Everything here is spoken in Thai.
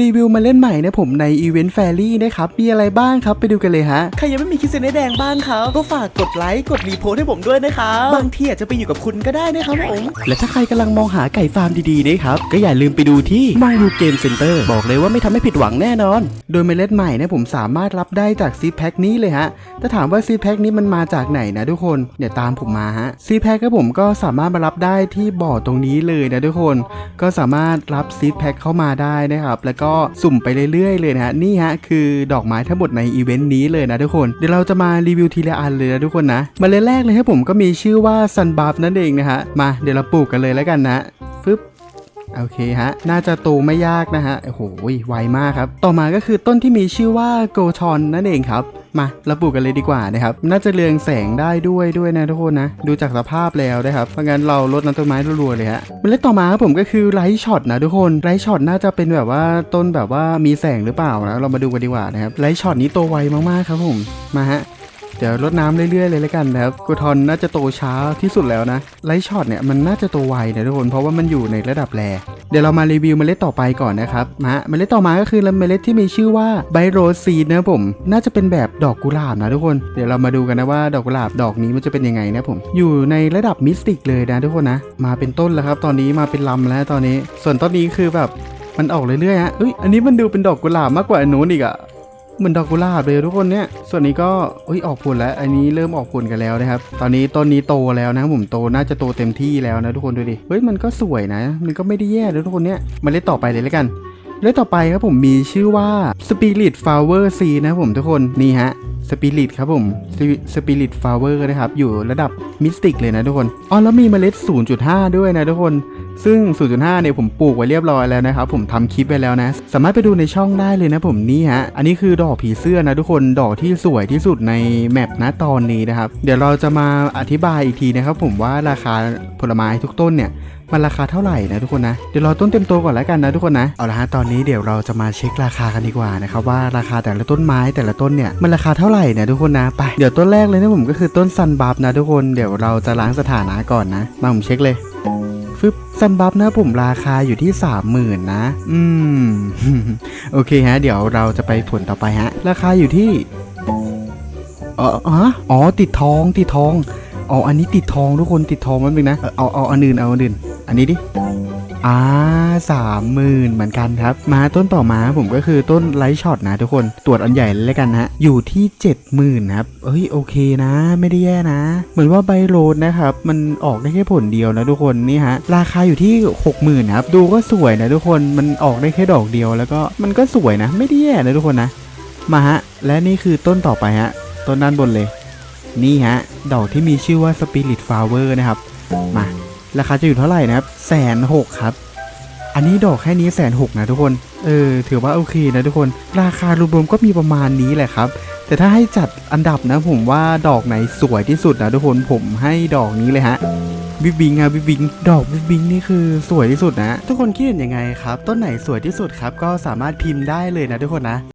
รีวิวมาเล่นใหม่นะผมในอีเวนต์แฟรี่นะครับ มีอะไรบ้างครับไปดูกันเลยฮะ ใครยังไม่มีคิดเซนแดงบ้างครับ ก็ฝากกดไลค์ กดรีโพสต์ให้ผมด้วยนะครับ บางทีอาจจะไปอยู่กับคุณก็ได้นะครับผม และถ้าใครกำลังมองหาไก่ฟาร์มดีๆนะครับ ก็อย่าลืมไปดูที่มังรูเกมเซ็นเตอร์บอกเลยว่าไม่ทำให้ผิดหวังแน่นอน โดยเมล็ดใหม่นะผมสามารถรับได้จากซีแพ็คนี้เลยฮะถ้าถามว่าซีแพ็คนี้มันมาจากไหนนะทุกคนเดี๋ยวตามผมมาฮะซีแพ็คก็ผมก็สามารถมารับได้ที่บ่อตรงนี้เลยนะทุกคน ก็สามารถรับซีแพ็คเข้ามาได้นะครับแล้วก็สุ่มไปเรื่อยๆเลยนะฮะนี่ฮะคือดอกไม้ทั้งหมดในอีเวนต์นี้เลยนะทุกคนเดี๋ยวเราจะมารีวิวทีละอันเลยนะทุกคนนะมาเลยแรกเลยให้ผมก็มีชื่อว่าซันบัฟนั่นเองนะฮะมาเดี๋ยวเราปลูกกันเลยแล้วกันนะฟึบโอเคฮะ น่าจะโตไม่ยากนะฮะ โอ้โห ไวมากครับ ต่อมาก็คือต้นที่มีชื่อว่าโกชอนนั่นเองครับ มาเราปลูกกันเลยดีกว่านะครับน่าจะเรืองแสงได้ด้วยด้วยนะทุกคนนะ ดูจากสภาพแล้วนะครับเพราะงั้นเราลดน้ำต้นไม้รัวๆเลยฮะเมล็ดต่อมาครับผมก็คือไลท์ช็อตนะทุกคนไลท์ช็อตน่าจะเป็นแบบว่าต้นแบบว่ามีแสงหรือเปล่านะเรามาดูกันดีกว่านะครับไลท์ช็อตนี้โตไวมากๆครับผมมาฮะ เดี๋ยวรดน้ำเรื่อยๆเลยแล้วกันนะครับกูทอนน่าจะโตช้าที่สุดแล้วนะไลท์ช็อตเนี่ยมันน่าจะโตไวนะทุกคนเพราะว่ามันอยู่ในระดับแรเดี๋ยวเรามารีวิวเมล็ดต่อไปก่อนนะครับมาฮะเมล็ดต่อมาก็คือเมล็ดที่มีชื่อว่าไบโรซีดนะผมน่าจะเป็นแบบดอกกุหลาบนะทุกคนเดี๋ยวเรามาดูกันนะว่าดอกกุหลาบดอกนี้มันจะเป็นยังไงนะผมอยู่ในระดับมิสติกเลยนะทุกคนนะมาเป็นต้นแล้วครับ ตอนนี้มาเป็นลำแล้วตอนนี้ ส่วนต้นนี้คือแบบมันออกเรื่อยๆฮะเอ้ยอันนี้มันดูเป็นดอกกุหลาบมากกว่าอันนู้นอีกอะ เหมือนดอกกุหลาบเลยทุกคนเนี่ย ส่วนนี้ก็อุ้ยออกผลแล้ว อันนี้เริ่มออกผลกันแล้วนะครับ ตอนนี้ต้นนี้โตแล้วนะผมโตน่าจะโตเต็มที่แล้วนะทุกคนดูดิ เฮ้ยมันก็สวยนะ มันก็ไม่ได้แย่เลยทุกคนเนี่ยมาเล่นต่อไปเลยแล้วกันเล่นต่อไปครับผมมีชื่อว่า Spirit Flower C นะผมทุกคน นี่ฮะ Spirit ครับผม Spirit Flower นะครับ อยู่ระดับมิสติกเลยนะทุกคน อ๋อ แล้วมีเมล็ด 0.5 ด้วยนะทุกคน ซึ่ง 0.5 เนี่ยผมปลูกไว้เรียบร้อยแล้วนะครับผมทำคลิปไว้แล้วนะ สามารถไปดูในช่องได้เลยนะผมนี่ฮะ อันนี้คือดอกผีเสื้อนะทุกคน ดอกที่สวยที่สุดในแมปนะตอนนี้นะครับ เดี๋ยวเราจะมาอธิบายอีกทีนะครับผมว่าราคาผลไม้ทุกต้นเนี่ยมันราคาเท่าไหร่นะทุกคนนะ เดี๋ยวรอต้นเต็มโตก่อนแล้วกันนะทุกคนนะ เอาละฮะตอนนี้เดี๋ยวเราจะมาเช็คราคากันดีกว่านะครับว่าราคาแต่ละต้นไม้แต่ละต้นเนี่ยมันราคาเท่าไหร่นะทุกคนนะไปเดี๋ยวต้นแรกเลยนะผมก็คือต้นซันบัฟนะทุกคนเดี๋ยวเราจะล้างสถานะก่อนนะมาผมเช็คเลย ฟึบซันบัฟนะผมราคาอยู่ที่ 30,000 นะ อืม โอเคฮะ เดี๋ยวเราจะไปผลต่อไปฮะ ราคาอยู่ที่อ๋ออ๋ออ๋อติดทอง ติดทอง อ๋อ อันนี้ติดทองทุกคนติดทองมันเป็นงนะเอาเอา เอาอันอื่น เอาอันอื่น อันนี้ดิอ่าสามหมื่นเหมือนกันครับ มาต้นต่อมาผมก็คือต้นไลท์ช็อตนะทุกคนตรวจอันใหญ่เลยกันนะอยู่ที่เจ็ดหมื่นครับเอ้ยโอเคนะ ไม่ได้แย่นะ เหมือนว่าไบโรดนะครับมันออกได้แค่ผลเดียวนะทุกคนนี่ฮะราคาอยู่ที่หกหมื่นครับดูก็สวยนะทุกคนมันออกได้แค่ดอกเดียวแล้วก็มันก็สวยนะ ไม่ได้แย่นะทุกคนนะ มาฮะ และนี่คือต้นต่อไปฮะต้นด้านบนเลย นี่ฮะดอกที่มีชื่อว่า Spirit Flower นะครับมา ราคาจะอยู่เท่าไหร่นะครับแสนหกครับ อันนี้ดอกแค่นี้แสนหกนะทุกคน เออ ถือว่าโอเคนะทุกคน ราคารวมๆก็มีประมาณนี้แหละครับ แต่ถ้าให้จัดอันดับนะผมว่าดอกไหนสวยที่สุดนะทุกคนผมให้ดอกนี้เลยฮะวิบิงครับวิบิงดอกวิบบิงนี่คือสวยที่สุดนะ ทุกคนคิดเห็นยังไงครับ ต้นไหนสวยที่สุดครับ ก็สามารถพิมพ์ได้เลยนะทุกคนนะ